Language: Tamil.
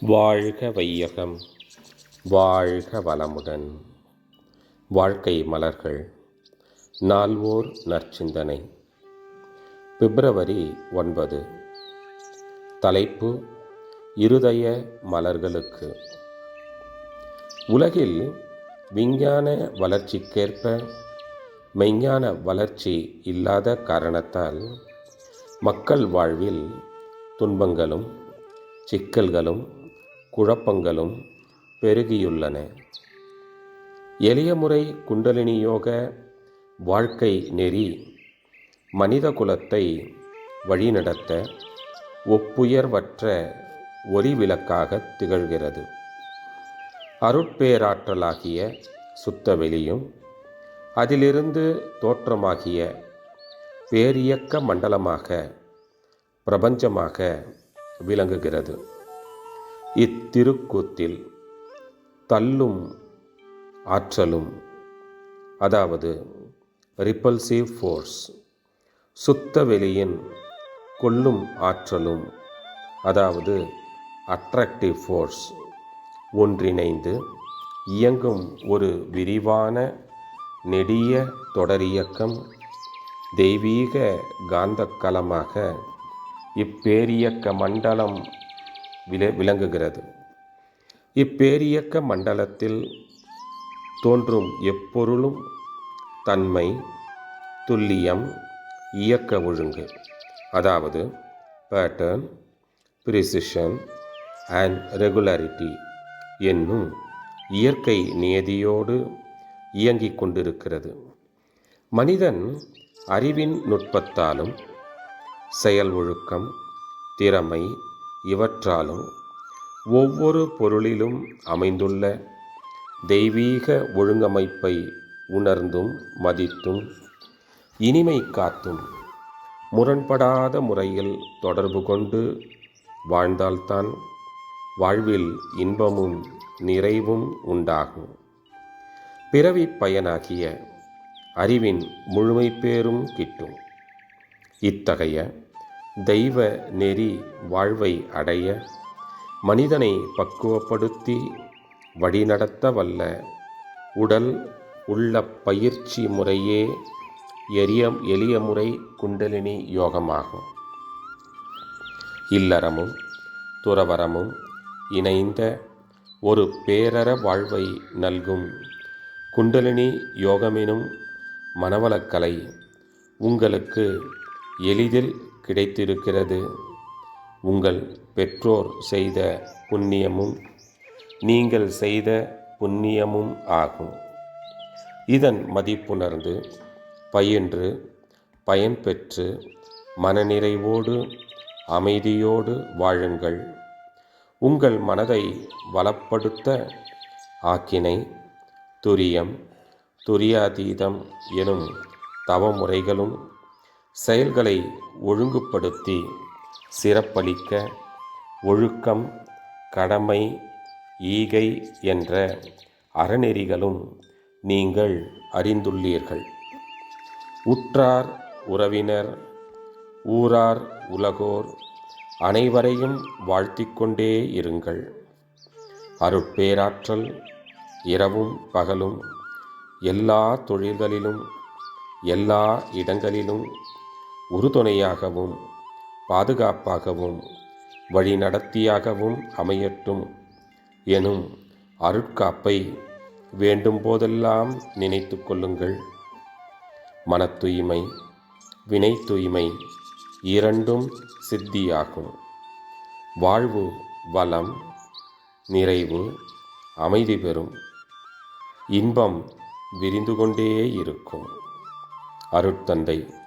வாழ்க வையகம் வாழ்க வளமுடன். வாழ்க்கை மலர்கள் நால்வோர் நற்சிந்தனை. பிப்ரவரி ஒன்பது. தலைப்பு இருதய மலர்களுக்கு. உலகில் விஞ்ஞான வளர்ச்சிக்கேற்ப மெய்ஞான வளர்ச்சி இல்லாத காரணத்தால் மக்கள் வாழ்வில் துன்பங்களும் சிக்கல்களும் குழப்பங்களும் பெருகியுள்ளன. எளிய முறை குண்டலினி யோக வாழ்க்கை நெறி மனித குலத்தை வழிநடத்த ஒப்புயர்வற்ற ஒளி விளக்காக திகழ்கிறது. அருட்பேராற்றலாகிய சுத்த வெளியும் அதிலிருந்து தோற்றமாகிய பேரியக்க மண்டலமாக பிரபஞ்சமாக விளங்குகிறது. இத்திருக்கூத்தில் தள்ளும் ஆற்றலும் அதாவது ரிப்பல்சிவ் ஃபோர்ஸ் சுத்த வெளியின் கொல்லும் ஆற்றலும் அதாவது அட்ராக்டிவ் ஃபோர்ஸ் ஒன்றிணைந்து இயங்கும் ஒரு விரிவான நெடிய தொடரியக்கம் தெய்வீக காந்தக்கலமாக இப்பேரியக்க மண்டலம் விளை விளங்குகிறது. இப்பேரியக்க மண்டலத்தில் தோன்றும் எப்பொருளும் தன்மை துல்லியம் இயக்க ஒழுங்கு. அதாவது பேட்டர்ன் ப்ரிசிஷன் அண்ட் ரெகுலாரிட்டி என்னும் இயற்கை நியதியோடு இயங்கிக் கொண்டிருக்கிறது. மனிதன் அறிவின் நுட்பத்தாலும் செயல் ஒழுக்கம் திறமை இவற்றாலும் ஒவ்வொரு பொருளிலும் அமைந்துள்ள தெய்வீக ஒழுங்கமைப்பை உணர்ந்தும் மதித்தும் இனிமை காத்தும் முரண்படாத முறையில் தொடர்பு கொண்டு வாழ்ந்தால்தான் வாழ்வில் இன்பமும் நிறைவும் உண்டாகும். பிறவி பயனாகிய அறிவின் முழுமை பேரும் கிட்டும். இத்தகைய தெய்வ நெறி வாழ்வை அடைய மனிதனை பக்குவப்படுத்தி வழிநடத்த வல்ல உடல் உள்ள பயிற்சி முறையே எரிய எளிய முறை குண்டலினி யோகமாகும். இல்லறமும் துறவரமும் இணைந்த ஒரு பேரற வாழ்வை நல்கும் குண்டலினி யோகமெனும் மனவளக்கலை உங்களுக்கு எளிதில் கிடைத்திருக்கிறது. உங்கள் பெற்றோர் செய்த புண்ணியமும் நீங்கள் செய்த புண்ணியமும் ஆகும். இதன் மதிப்புணர்ந்து பயின்று பயன்பெற்று மனநிறைவோடு அமைதியோடு வாழுங்கள். உங்கள் மனதை வளப்படுத்த ஆக்கினை துரியம் துரியாதீதம் எனும் தவமுறைகளும் செயல்களை ஒழுங்குபடுத்தி சிறப்பளிக்க ஒழுக்கம் கடமை ஈகை என்ற அறநெறிகளும் நீங்கள் அறிந்துள்ளீர்கள். உற்றார் உறவினர் ஊரார் உலகோர் அனைவரையும் வாழ்த்திக் கொண்டே இருங்கள். அருட்பேராற்றல் இரவும் பகலும் எல்லா தொழில்களிலும் எல்லா இடங்களிலும் உறுதுணையாகவும் பாதுகாப்பாகவும் வழிநடத்தியாகவும் அமையட்டும் எனும் அருட்காப்பை வேண்டும் போதெல்லாம் நினைத்து கொள்ளுங்கள். மன தூய்மை வினை தூய்மை இரண்டும் சித்தியாகும். வாழ்வு வளம் நிறைவு அமைதி பெறும். இன்பம் விரிந்து கொண்டே இருக்கும். அருட்தந்தை